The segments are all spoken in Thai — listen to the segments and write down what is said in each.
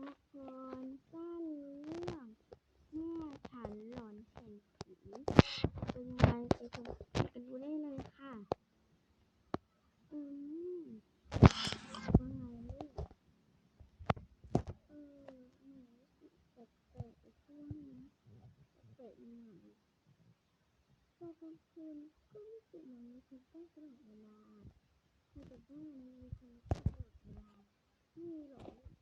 ละครสั้นเรื่องเมื่อฉันหลอนเห็นผีเป็นยังไงไปชมกันดูได้เลยค่ะอืมว่าไงลูกเออหนูรู้สึกแปลกช่วงนี้แปลกๆยังไงตอกลางคืนก็รู้สึกเหมือนมีคนเข้าตลอดเวลาในแต่บ้ามีคนตลอดเวลาไม่หรอก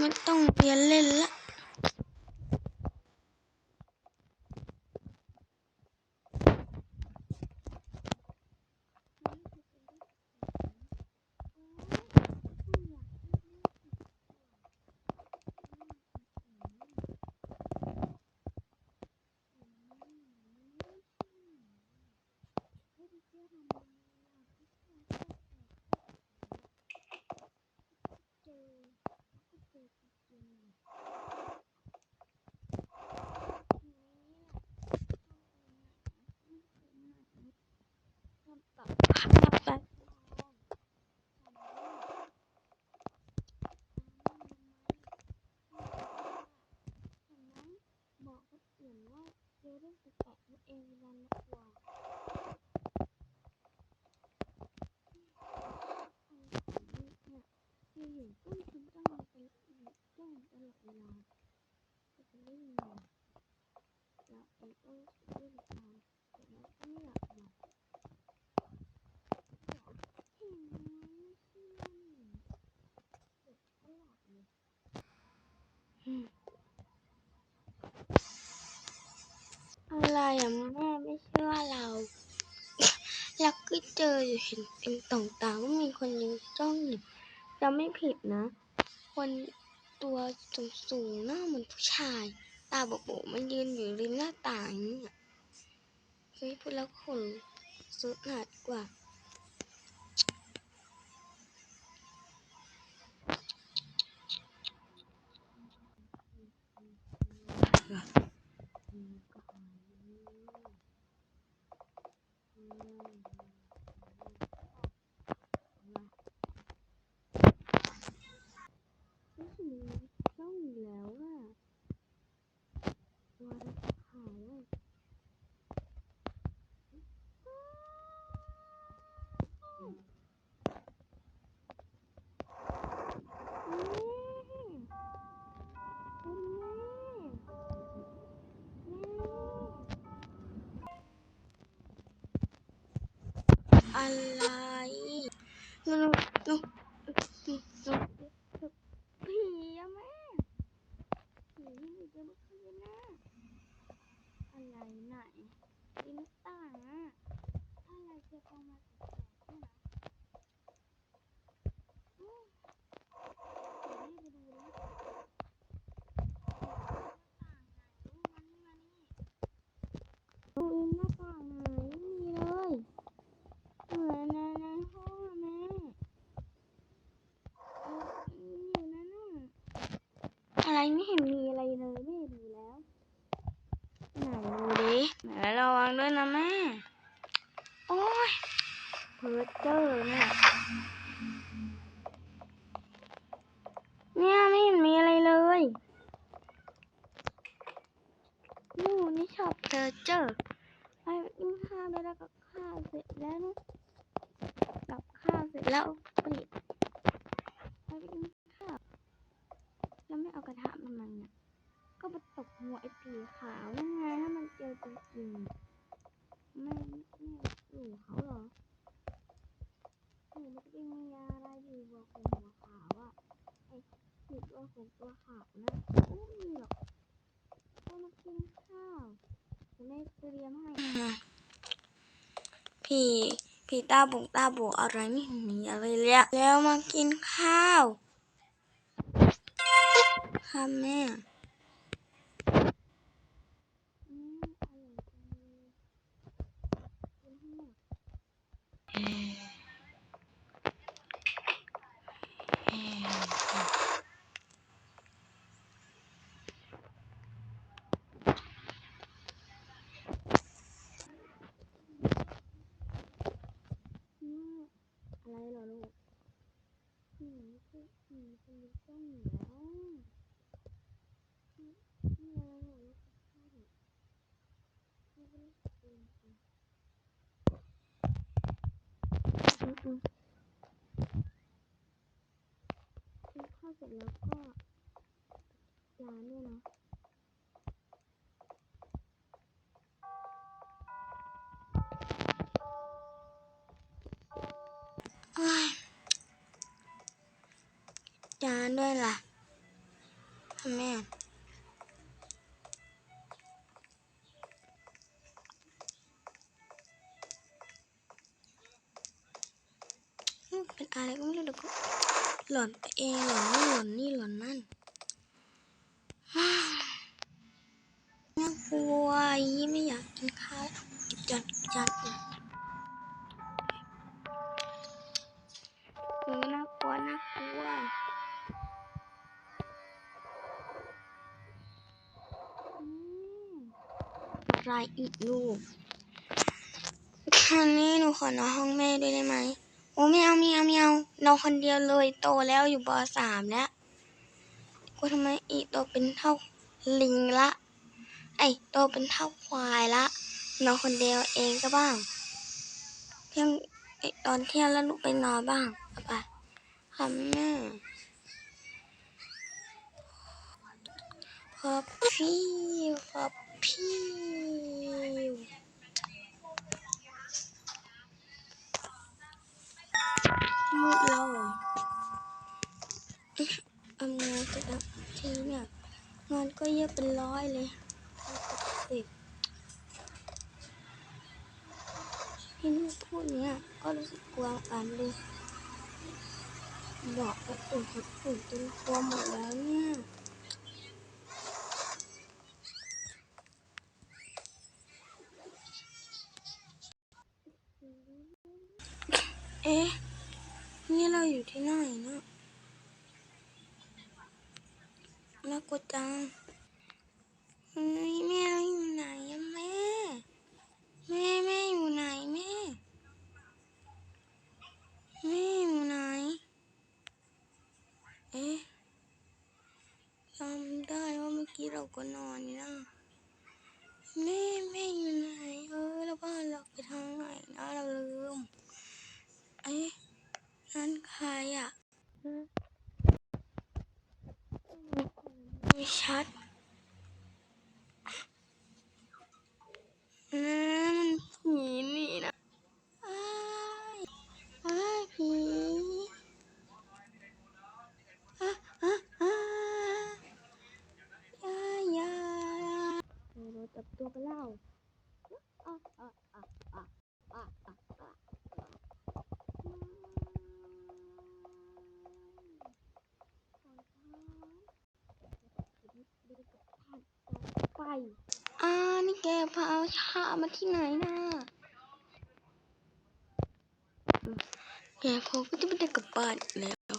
ไม่ต้องเรียนเล่นละเจอก็เจอจริงๆ บอกคนอื่นว่าเจอเรื่องแปลกๆตัวเองเวลานักว่าเนี่ยอยู่ๆก็มีคนจ้องเราไปจ้องตลอด เวลาจะเป็นเรื่องยังไงเราเองก็เรื่องราแต่เราก็ไม่อยากบอกอยาอะไรอะแม่ไม่เชื่อเราแล้วก็เจออยู่เห็นเต็มต่องตาว่ามีคนยืนจ้องอยู่เราไม่ผิดนะ คน ตัวสูงสูงๆหน้าเหมือนผู้ชาย ตาโบกๆมันยืนอยู่ริมหน้าต่างเนี่ยเฮ้ยพูดแล้วขนสุดหนักกว่า อะไรหนูหนูหนูหนูผีอะแม่ ผีที่หนูเจอเมื่อคืนน่ะอะไรไหนริมต่างอะอะไรจะเข้ามาแปลกๆเนี่ยนะอู้เดี๋ยวแม่ไปดูดิมานี่มานี่ดูริมหน้าต่างไหนไม่มีเลยเหมือนในในห้องอะแม่เอออยู่นั่นน่ะอะไรไม่เห็นมีอะไรเลยแม่ดูแล้ว ไหนดูดิไหนระวังด้วยนะแม่ โอ้ยเพอเจอร์เนี่ยเนี่ยไม่เห็นมีอะไรเลยนู่นนี่ชอบเพอเจอร์ไปกินข้าวได้แล้วกับข้าวเสร็จแล้วนะกับข้าวเสร็จแล้วไปไหัวไอ้ผีขาวยังไงถ้ามันเจอจริงๆไม่ไม่อยู่เขาหรอหนูมันจะมียาอะไรอยู่บอกคนหัวขาวอะไอ้ผีตัวของตัวขาวนะไม่มีหรอกก็มากินข้าวจะไม่เตรียมให้พีพีตาบุกตาบุกอะไรไม่มีอะไรเล้ยแล้วมากินข้าวค่ะแม่ ม่ใช่หนูเป็นลูกจ้นแล้วนี่นี่อะไรเรอลูกข้าวดิไม่ได้เองค่ะอืมอืมกินข้าวเสร็จแล้วก็ล้างด้วยเนาะ จานด้วยล่ะแม่เป็นอะไรก็ไม่รู้เดี๋ยวก็หล่อนไปเองหล่อนนี่หล่อนนี่หล่อนนั่นน่ากลัวยี่ไม่อยากกินข้าวเก็บจานเก็บจานอีกเออน่ากลัวน่ากลัว อืม อะไรอีกลูกคันนี้หนูขอนอนห้องแม่ด้วยได้ไหม โอ้ไม่เอาไม่เอาไม่เอานอนคนเดียวเลยโตแล้วอยู่ปสามแล้วกูทำไมอีโตเป็นเท่าลิงละ ไอ้โตเป็นเท่าควายละนอนคนเดียวเองก็บ้างเพียงไอตอนเที่ยงแล้วลูกไปนอนบ้างไปค่ะแม่ขอบพี่ขอบ พี่ มืดแล้วเอำงานเสร็จแล้วทีเนี่ยงานก็เยอะเป็นร้อยเลยติดที่ลูกพูดเนี่ยก็รู้สึกกลัวอ่านเลยบอกไปอุ่นคนอื่นจนกลัวหมดแล้วเนี่ย เอ๊ะ นี่เราอยู่ที่ไหนนะน่ากลัวจังเฮ้ยแม่เราอยู่ไหนอะแม่ แม่แม่อยู่ไหนแม่ แม่อยู่ไหน เอ๊ะจำได้ว่าเมื่อกี้เราก็นอนนี่นะแม่แม่อยู่ไหน เออแล้วบ้านเราไปทางไหนนะเราลืม เอ๊ะ นั่นใครอะไม่ชัดนั่นผีนี่นะอ้ายอ้ายผีอ้าอ้าอ้ายายาเดี๋ยวเราจับตัวไปเล่าอะอะอะอะอะอะอะไป อ่านี่แกพาเอาชา มาที่ไหนนะแกคงก็จะไม่ได้กลับบ้านแล้ว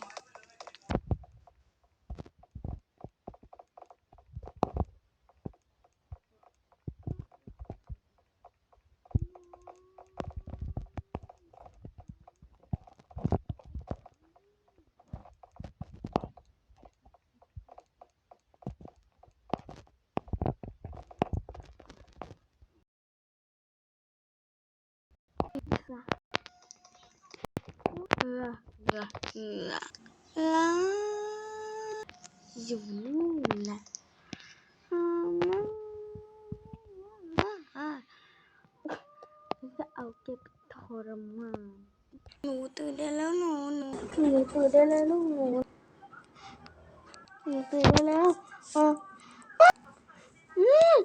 เออ เอือเออแล้วอยู่นู่นแหละจะเอาเก็บทรมานหนูตื่นได้แล้วหนูหนูหนูตื่นได้แล้วลูกหนูหนูตื่นได้แล้วอะอืม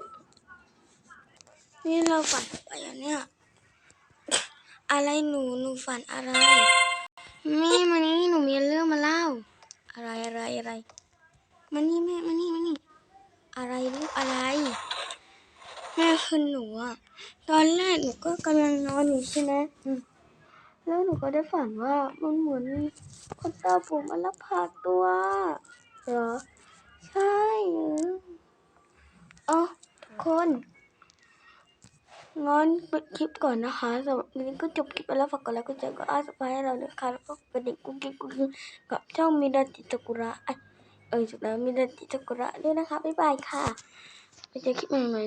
นี่เราฝันไปอะเนี่ย อะไรหนูหนูฝันอะไร แม่มานี่หนูมีเรื่องมาเล่า อะไรอะไรอะไรมานี่แม่มานี่มานี่อะไรลูกอะไร แม่คือหนูอะตอนแรกหนูก็กำลังนอนอยู่ใช่ไหมแล้วหนูก็ได้ฝันว่ามันเหมือนคนตาผมมาลักพาตัวเหรอ ใช่เออทุกคน งั้นปิดคลิปก่อนนะคะสำหรับวันนี้ก็จบคลิปไปแล้วฝากกดไลค์กดแชร์กดอาสบายให้เราด้วยค่ะแล้วก็กระดิ่งกุ๊กกิ๊กกุ๊กกิ๊กกับช่องมิดาจิตะกุระเอ้ยเออจุดแล้วมิดาจิตะกุระด้วยนะคะบ๊ายบายค่ะไปเจอคลิปใหม่ๆด้วย